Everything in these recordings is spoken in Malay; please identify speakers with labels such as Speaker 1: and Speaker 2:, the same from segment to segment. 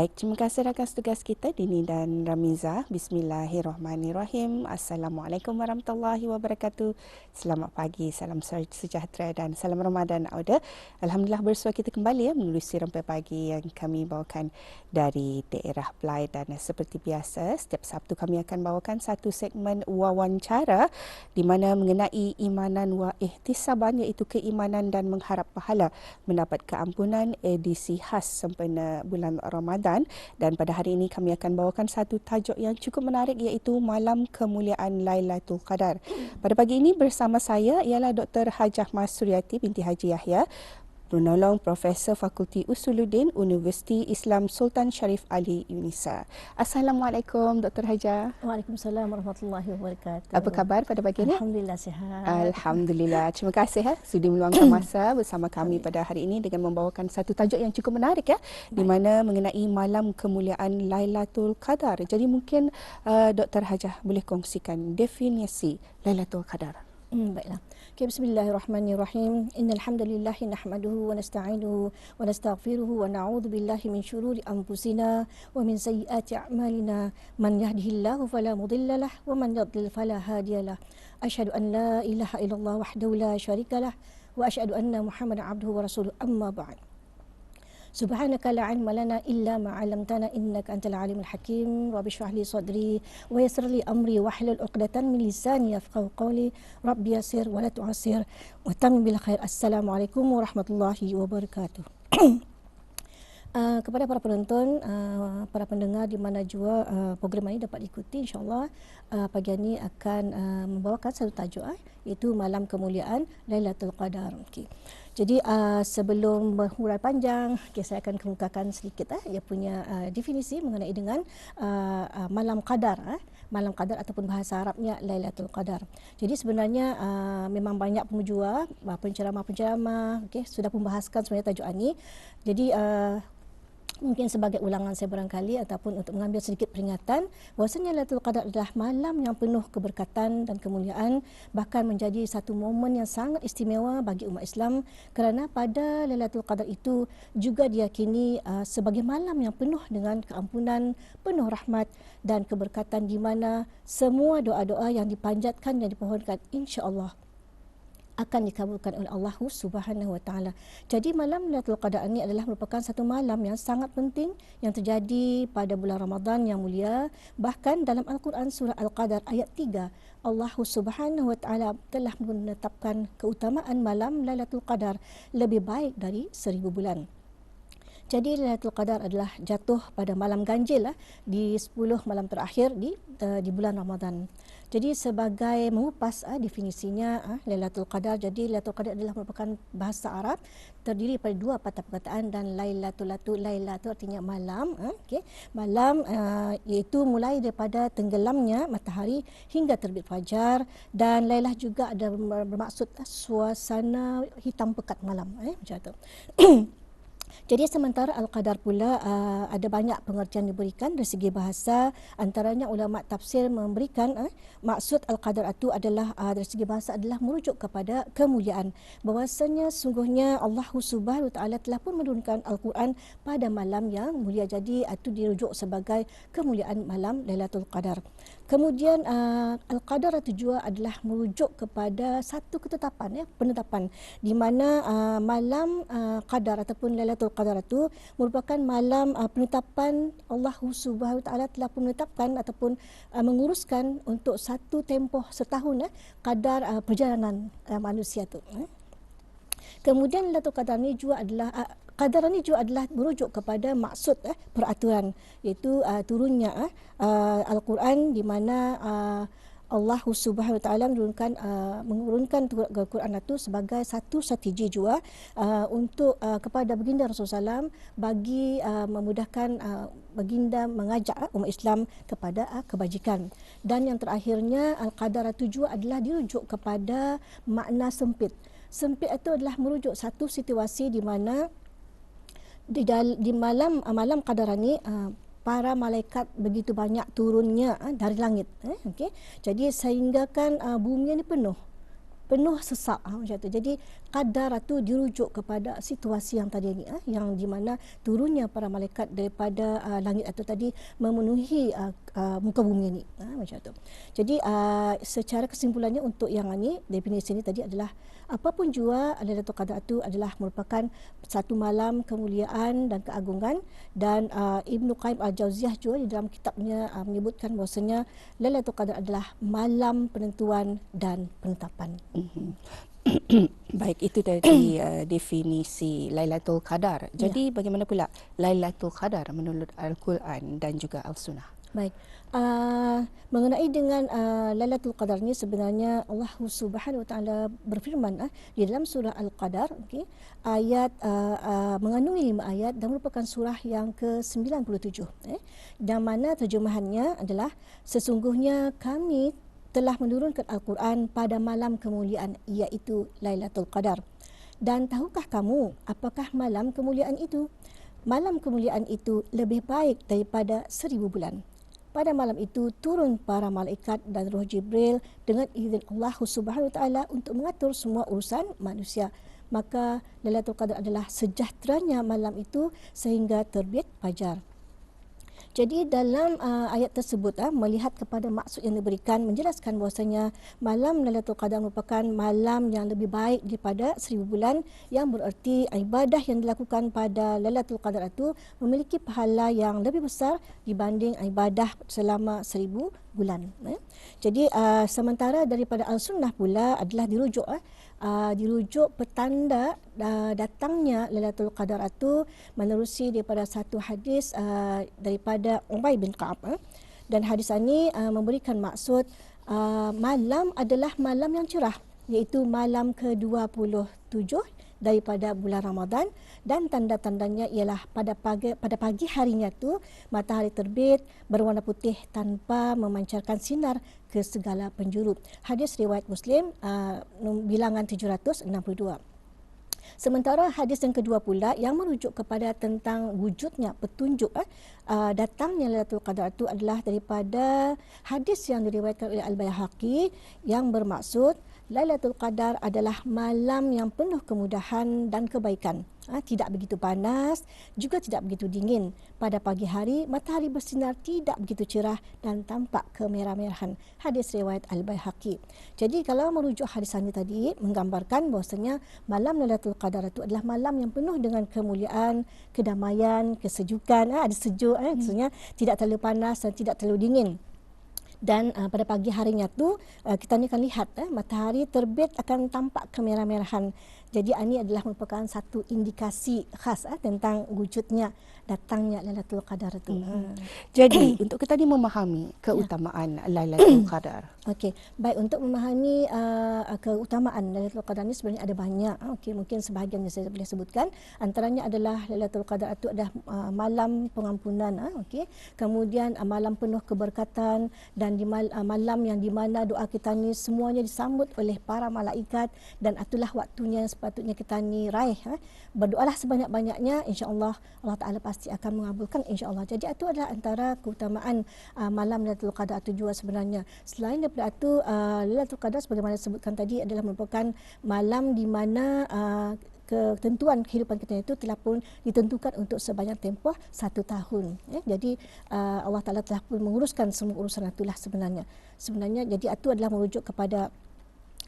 Speaker 1: Baik, terima kasih rakan tugas kita Dini dan Ramiza. Bismillahirrahmanirrahim. Assalamualaikum warahmatullahi wabarakatuh. Selamat pagi, salam sejahtera dan salam Ramadan Auda. Alhamdulillah bersua kita kembali ya menerusi rampai pagi yang kami bawakan dari daerah Belai dan seperti biasa setiap Sabtu kami akan bawakan satu segmen wawancara di mana mengenai imanan wa ihtisaban iaitu keimanan dan mengharap pahala mendapat keampunan edisi khas sempena bulan Ramadan Ramadan dan pada hari ini kami akan bawakan satu tajuk yang cukup menarik iaitu Malam Kemuliaan Lailatul Qadar. Pada pagi ini bersama saya ialah Dr. Hajah Mas Suryati binti Haji Yahya penolong Profesor Fakulti Usuluddin Universiti Islam Sultan Sharif Ali Unisa. Assalamualaikum Dr. Haja.
Speaker 2: Waalaikumsalam warahmatullahi wabarakatuh.
Speaker 1: Apa khabar pada pagi ini?
Speaker 2: Alhamdulillah sihat.
Speaker 1: Alhamdulillah. Terima kasih ya sudi meluangkan masa bersama kami pada hari ini dengan membawakan satu tajuk yang cukup menarik ya di mana mengenai malam kemuliaan Lailatul Qadar. Jadi mungkin uh, Dr. Hajah boleh kongsikan definisi Lailatul Qadar.
Speaker 2: Hmm, baiklah. Okay, bismillahirrahmanirrahim. Innal hamdalillah nahmaduhu wa nasta'inuhu wa nastaghfiruhu wa na'udzu billahi min shururi anfusina wa min sayyiati a'malina. Man yahdihillahu fala mudilla lahu wa man yudlil fala hadiyalah. Asyhadu an la ilaha illallah wahdahu la syarikalah wa asyhadu anna Muhammadan abduhu wa rasuluhu amma Subhanaka la ilma lana illa ma 'allamtana innaka antal alimul hakim. Rabbi shrah li sadri wa yassir li amri wa hlul 'uqdatan min lisani yafqahu qawli. Rabbi yassir wa la tu'sir wa tam bil khair. Assalamualaikum warahmatullahi wabarakatuh. Uh, ah, kepada para penonton, uh, para pendengar di mana jua uh, program ini dapat ikuti insyaAllah uh, pagi ini akan uh, membawakan satu tajuk uh, iaitu Malam Kemuliaan Lailatul Qadar. Okay. Jadi uh, sebelum berhurai panjang, okay, saya akan kemukakan sedikit uh, ia punya uh, definisi mengenai dengan uh, uh, Malam Qadar. Uh, Malam Qadar ataupun bahasa Arabnya Lailatul Qadar. Jadi sebenarnya uh, memang banyak pemujua, penceramah-penceramah okay, sudah membahaskan sebenarnya tajuk ini. Jadi uh, mungkin sebagai ulangan saya barangkali ataupun untuk mengambil sedikit peringatan bahawasanya Lailatul Qadar adalah malam yang penuh keberkatan dan kemuliaan bahkan menjadi satu momen yang sangat istimewa bagi umat Islam kerana pada Lailatul Qadar itu juga diyakini uh, sebagai malam yang penuh dengan keampunan, penuh rahmat dan keberkatan di mana semua doa-doa yang dipanjatkan dan dipohonkan insya-Allah akan dikabulkan oleh Allah Subhanahu Wa Taala. Jadi malam Lailatul Qadar ini adalah merupakan satu malam yang sangat penting yang terjadi pada bulan Ramadan yang mulia. Bahkan dalam Al-Quran surah Al-Qadar ayat 3, Allah Subhanahu Wa Taala telah menetapkan keutamaan malam Lailatul Qadar lebih baik dari seribu bulan. Jadi Lailatul Qadar adalah jatuh pada malam ganjil lah, di 10 malam terakhir di uh, di bulan Ramadan. Jadi sebagai mengupas uh, definisinya uh, Lailatul Qadar. Jadi Lailatul Qadar adalah merupakan bahasa Arab terdiri pada dua patah perkataan dan Lailatul Latu Lailatul artinya malam, uh, okey. Malam uh, iaitu mulai daripada tenggelamnya matahari hingga terbit fajar dan Lailah juga ada bermaksud uh, suasana hitam pekat malam eh macam tu. Jadi sementara Al-Qadar pula uh, ada banyak pengertian diberikan dari segi bahasa. Antaranya ulama tafsir memberikan uh, maksud Al-Qadar itu adalah uh, dari segi bahasa adalah merujuk kepada kemuliaan. Bahwasanya sungguhnya Allah Subhanahu taala telah pun menurunkan Al-Quran pada malam yang mulia. Jadi itu dirujuk sebagai kemuliaan malam Lailatul Qadar. Kemudian uh, Al-Qadar itu juga adalah merujuk kepada satu ketetapan ya penetapan di mana uh, malam uh, Qadar ataupun Lailatul Qadar itu merupakan malam uh, penetapan Allah Subhanahu taala telah menetapkan ataupun uh, menguruskan untuk satu tempoh setahun uh, kadar uh, perjalanan uh, manusia itu. Uh. Kemudian Lailatul Qadar ni juga adalah qadar ni juga adalah merujuk kepada maksud uh, peraturan iaitu uh, turunnya uh, al-Quran di mana uh, Allah Subhanahu Wa Taala menurunkan uh, menurunkan Al-Quran itu sebagai satu strategi juga uh, untuk uh, kepada baginda Rasulullah SAW bagi uh, memudahkan uh, baginda mengajak uh, umat Islam kepada uh, kebajikan. Dan yang terakhirnya Al-Qadar itu juga adalah dirujuk kepada makna sempit. Sempit itu adalah merujuk satu situasi di mana di, di malam uh, malam qadar ini uh, para malaikat begitu banyak turunnya uh, dari langit eh okey jadi sehingga kan uh, bumi ini penuh penuh sesak macam tu. Jadi qadar itu dirujuk kepada situasi yang tadi ni yang di mana turunnya para malaikat daripada langit itu tadi memenuhi uh, uh, muka bumi ini ha, macam tu. Jadi uh, secara kesimpulannya untuk yang ini definisi ini tadi adalah apapun jua Lailatul Qadar itu adalah merupakan satu malam kemuliaan dan keagungan dan uh, Ibnu Qayyim Al-Jauziyah juga di dalam kitabnya uh, menyebutkan bahwasanya Lailatul Qadar adalah malam penentuan dan penetapan. Mm-hmm.
Speaker 1: Baik itu tadi uh, definisi Lailatul Qadar. Jadi ya. bagaimana pula Lailatul Qadar menurut Al-Quran dan juga Al-Sunnah?
Speaker 2: Baik. Uh, mengenai dengan uh, Lailatul Qadar ni sebenarnya Allah Subhanahu Wa Taala berfirman uh, di dalam surah Al-Qadar okey ayat uh, uh, mengandungi lima ayat dan merupakan surah yang ke-97 eh dan mana terjemahannya adalah sesungguhnya kami telah menurunkan Al-Quran pada malam kemuliaan iaitu Lailatul Qadar. Dan tahukah kamu apakah malam kemuliaan itu? Malam kemuliaan itu lebih baik daripada seribu bulan pada malam itu turun para malaikat dan roh Jibril dengan izin Allah Subhanahu Wa Taala untuk mengatur semua urusan manusia. Maka Lailatul Qadar adalah sejahteranya malam itu sehingga terbit fajar. Jadi dalam uh, ayat tersebut uh, melihat kepada maksud yang diberikan menjelaskan bahwasanya malam Lailatul Qadar merupakan malam yang lebih baik daripada seribu bulan yang bererti ibadah yang dilakukan pada Lailatul Qadar itu memiliki pahala yang lebih besar dibanding ibadah selama seribu bulan. Eh. Jadi uh, sementara daripada Al-Sunnah pula adalah dirujuk uh, dirujuk petanda uh, datangnya Lailatul Qadar itu menerusi daripada satu hadis uh, daripada Ubay bin Ka'ab uh. dan hadis ini uh, memberikan maksud uh, malam adalah malam yang cerah iaitu malam ke-27 daripada bulan Ramadan dan tanda-tandanya ialah pada pagi pada pagi harinya tu matahari terbit berwarna putih tanpa memancarkan sinar ke segala penjuru. Hadis riwayat Muslim uh, bilangan 762. Sementara hadis yang kedua pula yang merujuk kepada tentang wujudnya petunjuk eh, uh, datangnya Lailatul Qadar itu adalah daripada hadis yang diriwayatkan oleh Al-Baihaqi yang bermaksud Lailatul Qadar adalah malam yang penuh kemudahan dan kebaikan. Ha, tidak begitu panas, juga tidak begitu dingin. Pada pagi hari, matahari bersinar tidak begitu cerah dan tampak kemerah-merahan. Hadis riwayat Al-Baihaqi. Jadi kalau merujuk hadis ini tadi, menggambarkan bahawasanya malam Lailatul Qadar itu adalah malam yang penuh dengan kemuliaan, kedamaian, kesejukan. Ha, ada sejuk, ha, maksudnya tidak terlalu panas dan tidak terlalu dingin dan uh, pada pagi harinya tu uh, kita ni akan lihat eh, matahari terbit akan tampak kemerah-merahan jadi ini adalah merupakan satu indikasi khas eh, tentang wujudnya datangnya Lailatul Qadar itu. Hmm.
Speaker 1: Jadi untuk kita ni memahami keutamaan ya. Lailatul Qadar.
Speaker 2: Okey, baik untuk memahami uh, keutamaan Lailatul Qadar ni sebenarnya ada banyak. Okey, mungkin sebahagian yang saya boleh sebutkan. Antaranya adalah Lailatul Qadar itu adalah uh, malam pengampunan. Uh, Okey, kemudian uh, malam penuh keberkatan dan di mal, uh, malam yang di mana doa kita ni semuanya disambut oleh para malaikat dan itulah waktunya sepatutnya kita ni raih ha? berdoalah sebanyak-banyaknya insya-Allah Allah Taala pasti akan mengabulkan insya-Allah. Jadi itu adalah antara keutamaan uh, malam Lailatul Qadar itu juga sebenarnya. Selain daripada itu uh, Lailatul Qadar sebagaimana disebutkan tadi adalah merupakan malam di mana uh, ketentuan kehidupan kita itu telah pun ditentukan untuk sebanyak tempoh satu tahun. Ya. Jadi uh, Allah Taala telah pun menguruskan semua urusan itulah sebenarnya. Sebenarnya jadi itu adalah merujuk kepada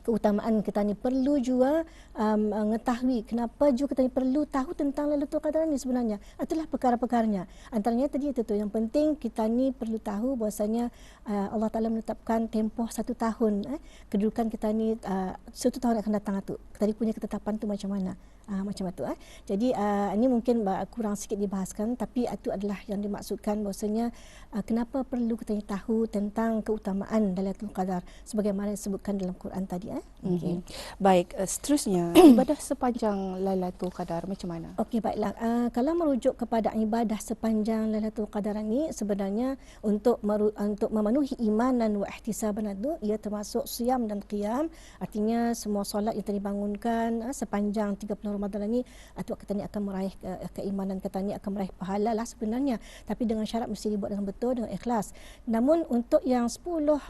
Speaker 2: keutamaan kita ni perlu juga um, mengetahui kenapa juga kita ni perlu tahu tentang Lailatul Qadar ni sebenarnya itulah perkara-perkaranya antaranya tadi itu tu yang penting kita ni perlu tahu bahwasanya uh, Allah Taala menetapkan tempoh satu tahun eh, kedudukan kita ni uh, satu tahun akan datang tu tadi punya ketetapan tu macam mana uh, macam itu eh. jadi uh, ini mungkin kurang sikit dibahaskan tapi itu adalah yang dimaksudkan bahwasanya uh, kenapa perlu kita tahu tentang keutamaan Lailatul Qadar sebagaimana disebutkan dalam Quran tadi eh.
Speaker 1: Okay. Mm-hmm. Baik, uh, seterusnya ibadah sepanjang Lailatul Qadar macam mana?
Speaker 2: Okey, baiklah. Uh, kalau merujuk kepada ibadah sepanjang Lailatul Qadar ini sebenarnya untuk meru- untuk memenuhi iman dan wa ihtisaban itu ia termasuk siam dan qiyam. Artinya semua solat yang dibangunkan uh, sepanjang 30 Ramadan ini atau kita ni akan meraih uh, keimanan kita ni akan meraih pahala lah sebenarnya. Tapi dengan syarat mesti dibuat dengan betul dengan ikhlas. Namun untuk yang 10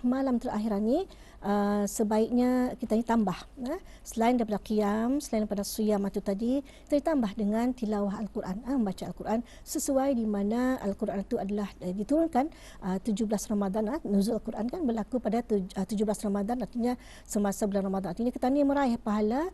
Speaker 2: malam terakhir ini uh, sebaiknya kita ni tambah uh, selain daripada qiyam, selain daripada siyam itu tadi, kita tambah dengan tilawah Al-Quran, uh, membaca Al-Quran sesuai di mana Al-Quran itu adalah uh, diturunkan uh, 17 Ramadan uh, nuzul Al-Quran kan berlaku pada tuj, uh, 17 Ramadan artinya semasa bulan Ramadan artinya kita ni meraih pahala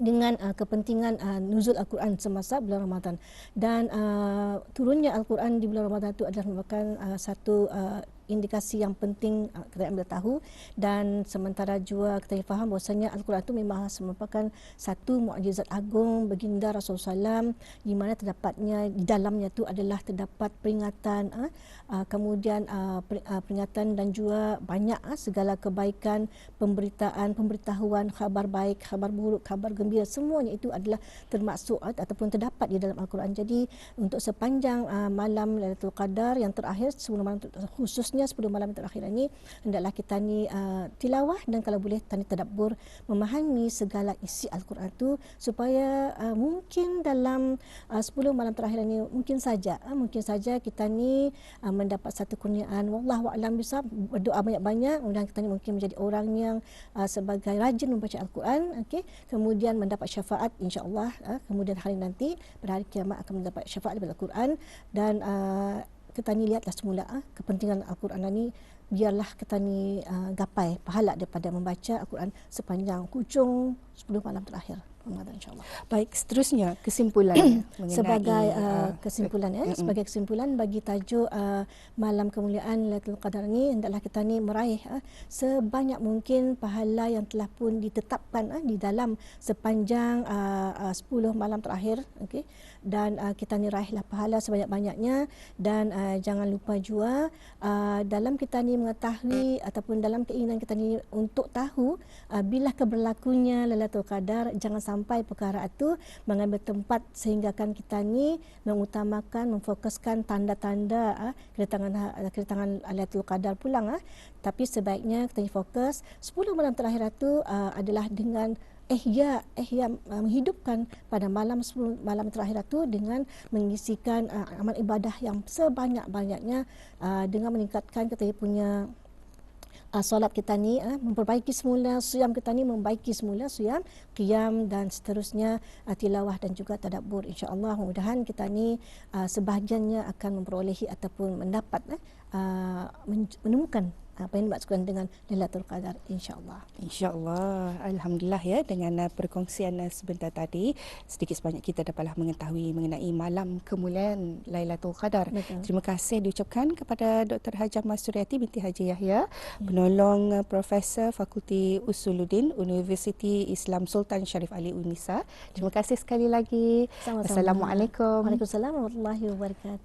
Speaker 2: dengan uh, kepentingan uh, nuzul Al-Quran semasa bulan Ramadan. Dan uh, turunnya Al-Quran di bulan Ramadan itu adalah merupakan uh, satu uh, indikasi yang penting uh, kita ambil tahu. Dan sementara juga kita faham bahwasanya Al-Quran itu memang merupakan satu mukjizat agung baginda Rasulullah SAW di mana terdapatnya di dalamnya itu adalah terdapat peringatan uh, uh, kemudian uh, peringatan dan juga banyak uh, segala kebaikan pemberitaan pemberitahuan khabar baik khabar buruk khabar gembira semuanya itu adalah termasuk uh, ataupun terdapat di dalam Al-Quran. Jadi untuk sepanjang uh, malam Lailatul Qadar yang terakhir sebelum malam khusus khususnya 10 malam terakhir ini hendaklah kita ni uh, tilawah dan kalau boleh tani tadabbur memahami segala isi al-Quran itu supaya uh, mungkin dalam uh, 10 malam terakhir ini mungkin saja uh, mungkin saja kita ni uh, mendapat satu kurniaan. Wallahu alam bisa berdoa banyak-banyak mudah kita ni mungkin menjadi orang yang uh, sebagai rajin membaca al-Quran okey? Kemudian mendapat syafaat insya-Allah uh, kemudian hari nanti pada hari kiamat akan mendapat syafaat daripada al-Quran dan uh, kita ni lihatlah semula ah kepentingan al-Quran ni biarlah kita ni uh, gapai pahala daripada membaca al-Quran sepanjang hujung 10 malam terakhir. Ramadan insyaallah.
Speaker 1: Baik, seterusnya kesimpulan
Speaker 2: mengenai sebagai uh, kesimpulan ya, uh, sebagai kesimpulan bagi tajuk uh, malam kemuliaan Lailatul Qadar ni hendaklah kita ni meraih uh, sebanyak mungkin pahala yang telah pun ditetapkan uh, di dalam sepanjang uh, uh, 10 malam terakhir okey dan uh, kita ni raihlah pahala sebanyak-banyaknya dan uh, jangan lupa juga uh, dalam kita ni mengetahui ataupun dalam keinginan kita ni untuk tahu uh, bila keberlakunya Lailatul Qadar jangan sampai perkara itu mengambil tempat sehingga kan kita ni mengutamakan memfokuskan tanda-tanda ah, kedatangan ah, kedatangan Lailatul Qadar pulang ah. tapi sebaiknya kita fokus 10 malam terakhir itu ah, adalah dengan ihya ihya uh, menghidupkan pada malam malam terakhir itu dengan mengisikan uh, amal ibadah yang sebanyak-banyaknya uh, dengan meningkatkan kita punya uh, solat kita ni uh, memperbaiki semula siam kita ni membaiki semula siam qiyam dan seterusnya uh, tilawah dan juga tadabbur. Insyaallah mudah-mudahan kita ni uh, sebahagiannya akan memperolehi ataupun mendapat uh, menemukan apa yang dimaksudkan dengan Lailatul Qadar insyaallah.
Speaker 1: Insyaallah. Alhamdulillah ya dengan uh, perkongsian uh, sebentar tadi sedikit sebanyak kita dapatlah mengetahui mengenai malam kemuliaan Lailatul Qadar. Betul. terima kasih diucapkan kepada Dr Hajah Masuriati binti Haji Yahya ya. penolong uh, profesor Fakulti Usuluddin Universiti Islam Sultan Syarif Ali Unisa. Terima kasih sekali lagi.
Speaker 2: Sama-sama.
Speaker 1: assalamualaikum.
Speaker 2: Waalaikumsalam warahmatullahi wabarakatuh